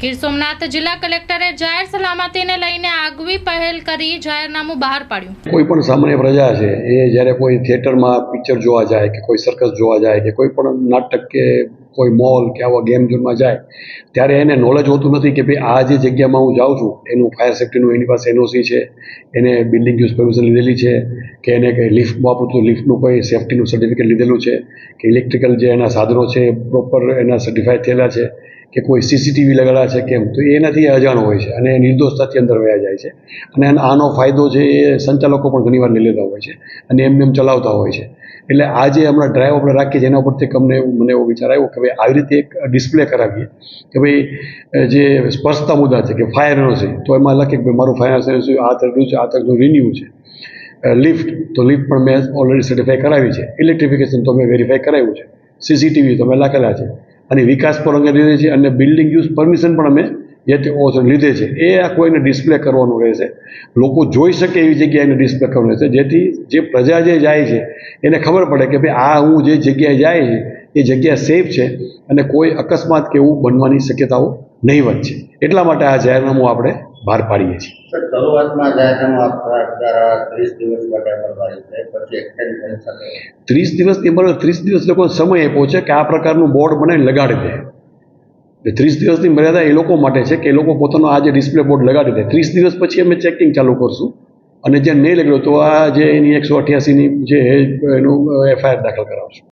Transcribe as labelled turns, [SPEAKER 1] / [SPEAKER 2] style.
[SPEAKER 1] ગીર સોમનાથ જિલ્લા કલેક્ટરે જાહેર સલામતીને લઈને આગવી પહેલ કરી જાહેરનામું બહાર પાડ્યું.
[SPEAKER 2] કોઈ પણ સામાન્ય પ્રજા છે, એ જ્યારે કોઈ થિયેટરમાં પિક્ચર જોવા જાય કે કોઈ સર્કસ જોવા જાય કે કોઈ પણ નાટક કે કોઈ મોલ કે આવા ગેમ ઝોનમાં જાય, ત્યારે એને નોલેજ હોતું નથી કે ભાઈ આ જે જગ્યામાં હું જાઉં છું, એનું ફાયર સેફ્ટીનું એની પાસે એનઓસી છે, એને બિલ્ડિંગ યુઝ પરમિશન લીધેલી છે, કે એને કંઈ લિફ્ટ વાપરું તો લિફ્ટનું કોઈ સેફ્ટીનું સર્ટિફિકેટ લીધેલું છે, કે ઇલેક્ટ્રિકલ જે એના સાધનો છે પ્રોપર એના સર્ટિફાઈડ થયેલા છે કે કોઈ સીસીટીવી લગાડ્યા છે કેમ? તો એનાથી અજાણ હોય છે અને નિર્દોષતાથી અંદર વયા જાય છે. અને આનો- ફાયદો છે એ સંચાલકો પણ ઘણીવાર લઈ લેતા હોય છે અને એમને એમ ચલાવતા હોય છે. એટલે આ જે હમણાં ડ્રાઈવ આપણે રાખીએ છીએ, એના ઉપરથી અમને મને એવો વિચાર આવ્યો કે ભાઈ, આવી રીતે એક ડિસ્પ્લે કરાવીએ. કે ભાઈ જે સ્પર્શતા મુદ્દા છે કે ફાયર છે, તો એમાં લખે કે ભાઈ, મારું ફાયર છે, આ તરફનું છે, આ તરફનું રિન્યુ છે. લિફ્ટ તો લિફ્ટ પણ મેં ઓલરેડી સર્ટિફાઈ કરાવી છે. ઇલેક્ટ્રિફિકેશન તો મેં વેરીફાઈ કરાવ્યું છે. સીસીટીવી તો મેં લખેલા છે. અને વિકાસ પણ અંગે લીધે છે અને બિલ્ડિંગ યુઝ પરમિશન પણ અમે જે તે લીધે છે. એ આ કોઈને ડિસ્પ્લે કરવાનું રહેશે. લોકો જોઈ શકે એવી જગ્યાએ ડિસ્પ્લે કરવાનું રહેશે. જેથી જે પ્રજા જે જાય છે, એને ખબર પડે કે ભાઈ આ હું જે જગ્યાએ જાય છે, એ જગ્યા સેફ છે અને કોઈ અકસ્માત કે એવું બનવાની શક્યતાઓ નહીવત છે. એટલા માટે આ જાહેરનામું આપણે બહાર પાડીએ છીએ.
[SPEAKER 3] શરૂઆતમાં ત્રીસ દિવસ માટે
[SPEAKER 2] ત્રીસ દિવસની બરાબર ત્રીસ દિવસ લોકો સમય આપ્યો છે કે આ પ્રકારનું બોર્ડ બનાવીને લગાડી દે. એટલે ત્રીસ દિવસની મર્યાદા એ લોકો માટે છે કે એ લોકો પોતાનો આ જે ડિસ્પ્લે બોર્ડ લગાડી દે. ત્રીસ દિવસ પછી અમે ચેકિંગ ચાલુ કરશું. અને જે નહીં લગાડ્યું તો આ જે એની એકસો અઠ્યાસીની જે એનું એફઆઈઆર દાખલ કરાવશું.